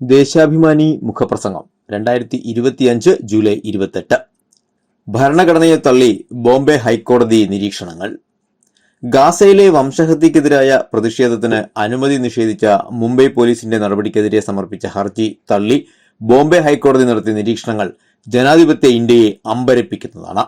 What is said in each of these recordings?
ദേശാഭിമാനി മുഖപ്രസംഗം രണ്ടായിരത്തി ഇരുപത്തിയഞ്ച് ജൂലൈ ഇരുപത്തെട്ട്. ഭരണഘടനയെ തള്ളി ബോംബെ ഹൈക്കോടതി നിരീക്ഷണങ്ങൾ. ഗാസയിലെ വംശഹത്യക്കെതിരായ പ്രതിഷേധത്തിന് അനുമതി നിഷേധിച്ച മുംബൈ പോലീസിന്റെ നടപടിക്കെതിരെ സമർപ്പിച്ച ഹർജി തള്ളി ബോംബെ ഹൈക്കോടതി നടത്തിയ നിരീക്ഷണങ്ങൾ ജനാധിപത്യ ഇന്ത്യയെ അമ്പരപ്പിക്കുന്നതാണ്.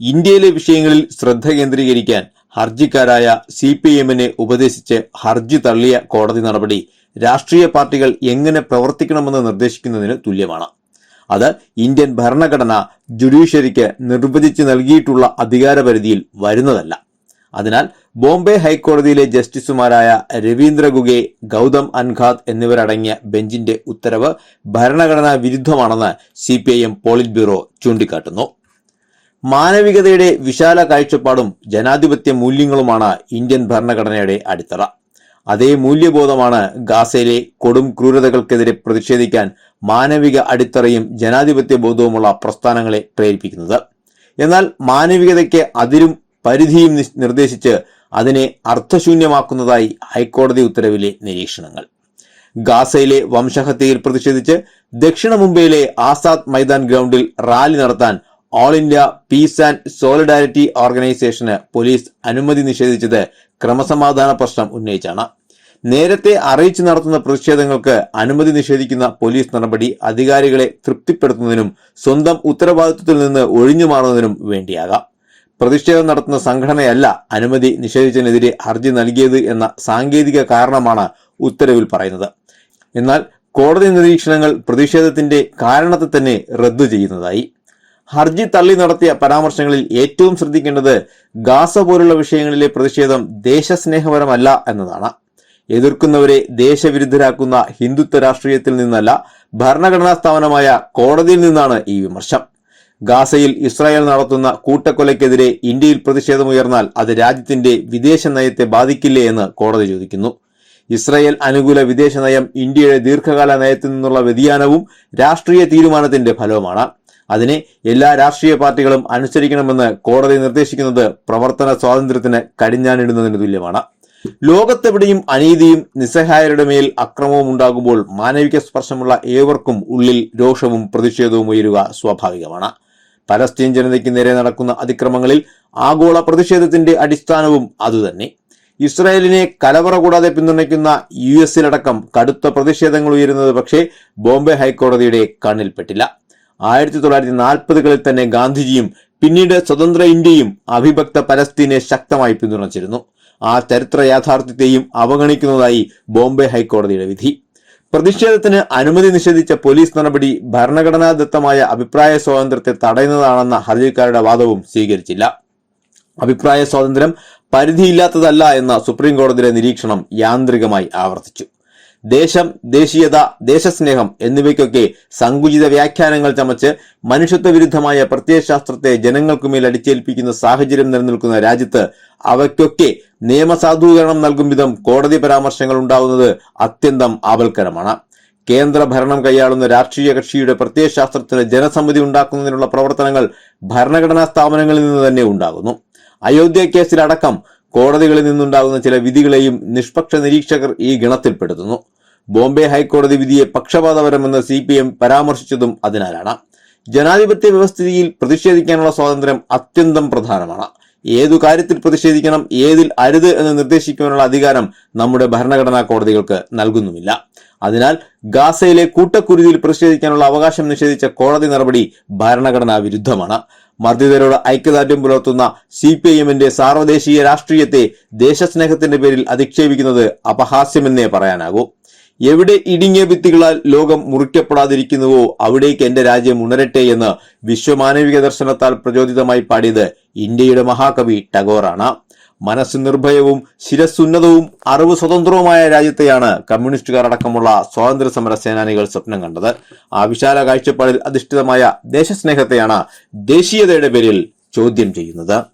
ഇന്ത്യയിലെ വിഷയങ്ങളിൽ ശ്രദ്ധ കേന്ദ്രീകരിക്കാൻ ഹർജിക്കാരായ സി പി എമ്മിനെ ഉപദേശിച്ച് ഹർജി തള്ളിയ കോടതി നടപടി രാഷ്ട്രീയ പാർട്ടികൾ എങ്ങനെ പ്രവർത്തിക്കണമെന്ന് നിർദ്ദേശിക്കുന്നതിന് തുല്യമാണ്. അത് ഇന്ത്യൻ ഭരണഘടന ജുഡീഷ്യറിക്ക് നിർവചിച്ച് നൽകിയിട്ടുള്ള അധികാരപരിധിയിൽ വരുന്നതല്ല. അതിനാൽ ബോംബെ ഹൈക്കോടതിയിലെ ജസ്റ്റിസുമാരായ രവീന്ദ്ര ഗുഗെ ഗൗതം അൻഖാദ് എന്നിവരടങ്ങിയ ബെഞ്ചിന്റെ ഉത്തരവ് ഭരണഘടനാ വിരുദ്ധമാണെന്ന് C P I M politburo ചൂണ്ടിക്കാട്ടുന്നു. മാനവികതയുടെ വിശാല കാഴ്ചപ്പാടും ജനാധിപത്യ മൂല്യങ്ങളുമാണ് ഇന്ത്യൻ ഭരണഘടനയുടെ അടിത്തറ. അതേ മൂല്യബോധമാണ് ഗാസയിലെ കൊടും ക്രൂരതകൾക്കെതിരെ പ്രതിഷേധിക്കാൻ മാനവിക അടിത്തറയും ജനാധിപത്യ ബോധവുമുള്ള പ്രസ്ഥാനങ്ങളെ പ്രേരിപ്പിക്കുന്നത്. എന്നാൽ മാനവികതയ്ക്ക് അതിരും പരിധിയും നിർദ്ദേശിച്ച് അതിനെ അർത്ഥശൂന്യമാക്കുന്നതായി ഹൈക്കോടതി ഉത്തരവിലെ നിരീക്ഷണങ്ങൾ. ഗാസയിലെ വംശഹത്യയിൽ പ്രതിഷേധിച്ച് ദക്ഷിണ മുംബൈയിലെ ആസാദ് മൈതാൻ ഗ്രൗണ്ടിൽ റാലി നടത്താൻ all India peace and solidarity ഓർഗനൈസേഷന് പോലീസ് അനുമതി നിഷേധിച്ചത് ക്രമസമാധാന പ്രശ്നം ഉന്നയിച്ചാണ്. നേരത്തെ അറിയിച്ചു നടത്തുന്ന പ്രതിഷേധങ്ങൾക്ക് അനുമതി നിഷേധിക്കുന്ന പോലീസ് നടപടി അധികാരികളെ തൃപ്തിപ്പെടുത്തുന്നതിനും സ്വന്തം ഉത്തരവാദിത്വത്തിൽ നിന്ന് ഒഴിഞ്ഞു മാറുന്നതിനും വേണ്ടിയാകാം. പ്രതിഷേധം നടത്തുന്ന സംഘടനയല്ല അനുമതി നിഷേധിച്ചതിനെതിരെ ഹർജി നൽകിയത് എന്ന സാങ്കേതിക കാരണമാണ് ഉത്തരവിൽ പറയുന്നത്. എന്നാൽ കോടതി നിരീക്ഷണങ്ങൾ പ്രതിഷേധത്തിന്റെ കാരണത്തെ തന്നെ റദ്ദു ചെയ്യുന്നതായി. ഹർജി തള്ളി നടത്തിയ പരാമർശങ്ങളിൽ ഏറ്റവും ശ്രദ്ധിക്കേണ്ടത് ഗാസ പോലുള്ള വിഷയങ്ങളിലെ പ്രതിഷേധം ദേശസ്നേഹപരമല്ല എന്നതാണ്. എതിർക്കുന്നവരെ ദേശവിരുദ്ധരാക്കുന്ന ഹിന്ദുത്വ രാഷ്ട്രീയത്തിൽ നിന്നല്ല ഭരണഘടനാ സ്ഥാപനമായ കോടതിയിൽ നിന്നാണ് ഈ വിമർശം. ഗാസയിൽ ഇസ്രായേൽ നടത്തുന്ന കൂട്ടക്കൊലയ്ക്കെതിരെ ഇന്ത്യയിൽ പ്രതിഷേധമുയർന്നാൽ അത് രാജ്യത്തിന്റെ വിദേശ നയത്തെ ബാധിക്കില്ലേ എന്ന് കോടതി ചോദിക്കുന്നു. ഇസ്രായേൽ അനുകൂല വിദേശ നയം ഇന്ത്യയുടെ ദീർഘകാല നയത്തിൽ നിന്നുള്ള വ്യതിയാനവും രാഷ്ട്രീയ തീരുമാനത്തിന്റെ ഫലവുമാണ്. അതിനെ എല്ലാ രാഷ്ട്രീയ പാർട്ടികളും അനുസരിക്കണമെന്ന് കോടതി നിർദ്ദേശിക്കുന്നത് പ്രവർത്തന സ്വാതന്ത്ര്യത്തിന് കടിഞ്ഞാനിടുന്നതിന് തുല്യമാണ്. ലോകത്തെവിടെയും അനീതിയും നിസ്സഹായരുടെ മേൽ അക്രമവും ഉണ്ടാകുമ്പോൾ മാനവിക സ്പർശമുള്ള ഏവർക്കും ഉള്ളിൽ രോഷവും പ്രതിഷേധവും ഉയരുക സ്വാഭാവികമാണ്. പലസ്തീൻ ജനതയ്ക്ക് നേരെ നടക്കുന്ന അതിക്രമങ്ങളിൽ ആഗോള പ്രതിഷേധത്തിന്റെ അടിസ്ഥാനവും അതുതന്നെ. ഇസ്രായേലിനെ കലവറ കൂടാതെ പിന്തുണയ്ക്കുന്ന യു എസിലടക്കം കടുത്ത പ്രതിഷേധങ്ങൾ ഉയരുന്നത് പക്ഷേ ബോംബെ ഹൈക്കോടതിയുടെ കണ്ണിൽപ്പെട്ടില്ല. ആയിരത്തി തൊള്ളായിരത്തി നാൽപ്പതുകളിൽ തന്നെ ഗാന്ധിജിയും പിന്നീട് സ്വതന്ത്ര ഇന്ത്യയും അവിഭക്ത പലസ്തീനെ ശക്തമായി പിന്തുണച്ചിരുന്നു. ആ ചരിത്ര യാഥാർത്ഥ്യത്തെയും അവഗണിക്കുന്നതായി ബോംബെ ഹൈക്കോടതിയുടെ വിധി. പ്രതിഷേധത്തിന് അനുമതി നിഷേധിച്ച പോലീസ് നടപടി ഭരണഘടനാദത്തമായ അഭിപ്രായ സ്വാതന്ത്ര്യത്തെ തടയുന്നതാണെന്ന ഹർജിക്കാരുടെ വാദവും സ്വീകരിച്ചില്ല. അഭിപ്രായ സ്വാതന്ത്ര്യം പരിധിയില്ലാത്തതല്ല എന്ന സുപ്രീം കോടതിയുടെ നിരീക്ഷണം യാന്ത്രികമായി ആവർത്തിച്ചു. ദേശം ദേശീയത ദേശസ്നേഹം എന്നിവയ്ക്കൊക്കെ സങ്കുചിത വ്യാഖ്യാനങ്ങൾ ചമച്ച് മനുഷ്യത്വ വിരുദ്ധമായ പ്രത്യയശാസ്ത്രത്തെ ജനങ്ങൾക്കുമേൽ അടിച്ചേൽപ്പിക്കുന്ന സാഹചര്യം നിലനിൽക്കുന്ന രാജ്യത്ത് അവയ്ക്കൊക്കെ നിയമസാധൂകരണം നൽകും വിധം കോടതി പരാമർശങ്ങൾ ഉണ്ടാവുന്നത് അത്യന്തം ആപൽക്കരമാണ്. കേന്ദ്ര ഭരണം കൈയാളുന്ന രാഷ്ട്രീയ കക്ഷിയുടെ പ്രത്യയശാസ്ത്രത്തിന് ജനസമ്മതി ഉണ്ടാക്കുന്നതിനുള്ള പ്രവർത്തനങ്ങൾ ഭരണഘടനാ സ്ഥാപനങ്ങളിൽ നിന്ന് തന്നെ ഉണ്ടാകുന്നു. അയോധ്യ കേസിലടക്കം കോടതികളിൽ നിന്നുണ്ടാകുന്ന ചില വിധികളെയും നിഷ്പക്ഷ നിരീക്ഷകർ ഈ ഗണത്തിൽപ്പെടുത്തുന്നു. ബോംബെ ഹൈക്കോടതി വിധിയെ പക്ഷപാതപരമെന്ന് സി പി എം പരാമർശിച്ചതും അതിനാലാണ്. ജനാധിപത്യ വ്യവസ്ഥിതിയിൽ പ്രതിഷേധിക്കാനുള്ള സ്വാതന്ത്ര്യം അത്യന്തം പ്രധാനമാണ്. ഏതു കാര്യത്തിൽ പ്രതിഷേധിക്കണം ഏതിൽ അരുത് എന്ന് നിർദ്ദേശിക്കാനുള്ള അധികാരം നമ്മുടെ ഭരണഘടനാ കോടതികൾക്ക് നൽകുന്നുമില്ല. അതിനാൽ ഗാസയിലെ കൂട്ടക്കുരുതിയിൽ പ്രതിഷേധിക്കാനുള്ള അവകാശം നിഷേധിച്ച കോടതി നടപടി ഭരണഘടനാ വിരുദ്ധമാണ്. മർദ്ദിതരോട് ഐക്യദാർഢ്യം പുലർത്തുന്ന സി പി ഐ എമ്മിന്റെ സാർവദേശീയ രാഷ്ട്രീയത്തെ ദേശസ്നേഹത്തിന്റെ പേരിൽ അധിക്ഷേപിക്കുന്നത് അപഹാസ്യമെന്നേ പറയാനാകൂ. എവിടെ ഇടുങ്ങിയ ഭിത്തികളാൽ ലോകം മുറിക്കപ്പെടാതിരിക്കുന്നുവോ അവിടേക്ക് എന്റെ രാജ്യം ഉണരട്ടെ എന്ന് വിശ്വമാനവിക ദർശനത്താൽ പ്രചോദിതമായി പാടിയത് ഇന്ത്യയുടെ മഹാകവി ടാഗോറാണ്. മനസ്സ് നിർഭയവും ശിരസ്സുന്നതവും അറിവ് സ്വതന്ത്രവുമായ രാജ്യത്തെയാണ് കമ്മ്യൂണിസ്റ്റുകാർ അടക്കമുള്ള സ്വാതന്ത്ര്യ സമര സേനാനികൾ സ്വപ്നം കണ്ടത്. ആ വിശാല കാഴ്ചപ്പാടിൽ അധിഷ്ഠിതമായ ദേശസ്നേഹത്തെയാണ് ദേശീയതയുടെ പേരിൽ ചോദ്യം ചെയ്യുന്നത്.